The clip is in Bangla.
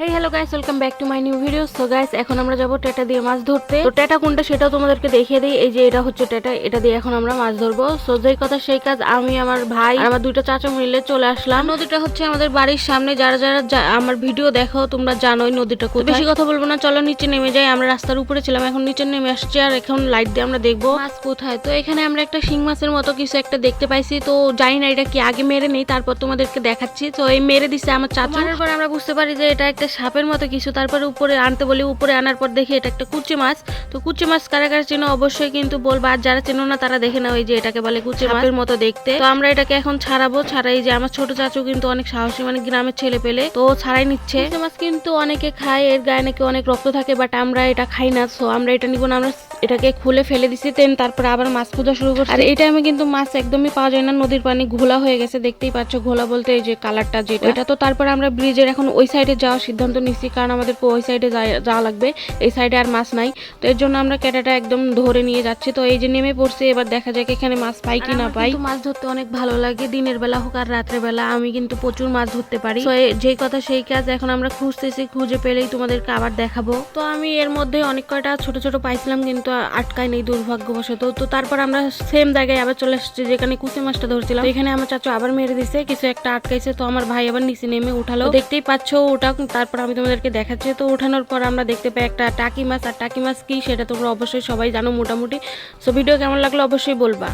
Hey hello guys welcome back to my new video so guys এখন আমরা যাব টেটা দিয়ে মাছ ধরতে। তো টেটা কোনটা সেটাও তোমাদেরকে দেখিয়ে দিই। এই যে এটা হচ্ছে টেটা, এটা দিয়ে এখন আমরা মাছ ধরবো। সো যেই কথা সেই কাজ আমি, আমার ভাই আমার দুইটা চাচা মিলে চলে আসলাম। নদীটা হচ্ছে আমাদের বাড়ির সামনে। যারা যারা আমার ভিডিও দেখো, তোমরা জানোই নদীটা বেশি কথা বলব না, চলো নিচে নেমে যাই। আমরা রাস্তার উপরে ছিলাম, এখন নিচে নেমে আসছি আর এখন লাইট দিয়ে আমরা দেখব মাছ কোথায়। তো এখানে আমরা একটা শিং মাছের মতো কিছু একটা দেখতে পাইছি। তো জানি না এটা কি আগে মেরে নেই, তারপর তোমাদেরকে দেখাচ্ছি। তো এই মেরে দিছে আমার চাচা। পর আমরা বুঝতে পারি যে এটা একটা সাপের মতো কিছু। তারপরে উপরে আনতে বলি উপরে আনার পর দেখি এটা একটা কুচি মাছ। তো কুচি মাছ কারা কারা চেনো অবশ্যই কিন্তু বলবা আর যারা চেনো না তারা দেখে না ওই যে এটাকে বলে কুচি মাছের মতো দেখতে। তো আমরা এটাকে এখন ছাড়াবো। ছাড়াই যে আমার ছোট চাচু কিন্তু অনেক সাহসী মানে গ্রামের ছেলে পেলে তো ছাড়াই নিচ্ছে। কুচি মাছ কিন্তু অনেকে খায় এর গায়ে নাকি অনেক রক্ত থাকে বাট আমরা এটা খাই না সো আমরা এটা নিব না। আমরা এটাকে খুলে ফেলে দিছি দেন তারপরে আবার মাছ খোঁজা শুরু করছি। আর এই টাইমে কিন্তু মাছ একদমই পাওয়া যায় না নদীর পানি ঘোলা হয়ে গেছে দেখতেই পাচ্ছ ঘোলা বলতে এই যে কালারটা যেটা। এটা তো তারপর আমরা ব্রিজের এখন ওই সাইডে যাওয়ার সিদ্ধান্ত নিচ্ছি কারণ আমাদের ওই সাইডে যাওয়া লাগবে। এই সাইডে আর মাছ নাই। তো এর জন্য আমরা ক্যাটাটা একদম ধরে নিয়ে যাচ্ছি। তো এই যে নেমে পড়ছে এবার দেখা যাক এখানে মাছ পাই কি না পাই। মাছ ধরতে অনেক ভালো লাগে। দিনের বেলা হোক আর রাত্রে বেলা আমি কিন্তু প্রচুর মাছ ধরতে পারি। তো যেই কথা সেই কাজ এখন আমরা খুঁজতেছি খুঁজে পেলেই তোমাদেরকে আবার দেখাবো। তো আমি এর মধ্যে অনেক কয়টা ছোট ছোট পাইছিলাম কিন্তু আটকায় নেই দুর্ভাগ্যবশত। তো তারপর আমরা সেম জায়গায় আবার চলে আসছি যেখানে কুচি মাছটা ধরছিলাম। এখানে আমার চাচু আবার মেরে দিছে কিছু একটা আটকাইছে। তো আমার ভাই আবার নিচে নেমে উঠালো। দেখতেই পাচ্ছ ওটা তারপর আমি তোমাদেরকে দেখাচ্ছি তো ওঠানোর পর আমরা দেখতে পাই একটা টাকি মাছ, আর টাকি মাছ কী সেটা তোমরা অবশ্যই সবাই জানো মোটামুটি। সো ভিডিও কেমন লাগল অবশ্যই বলবা।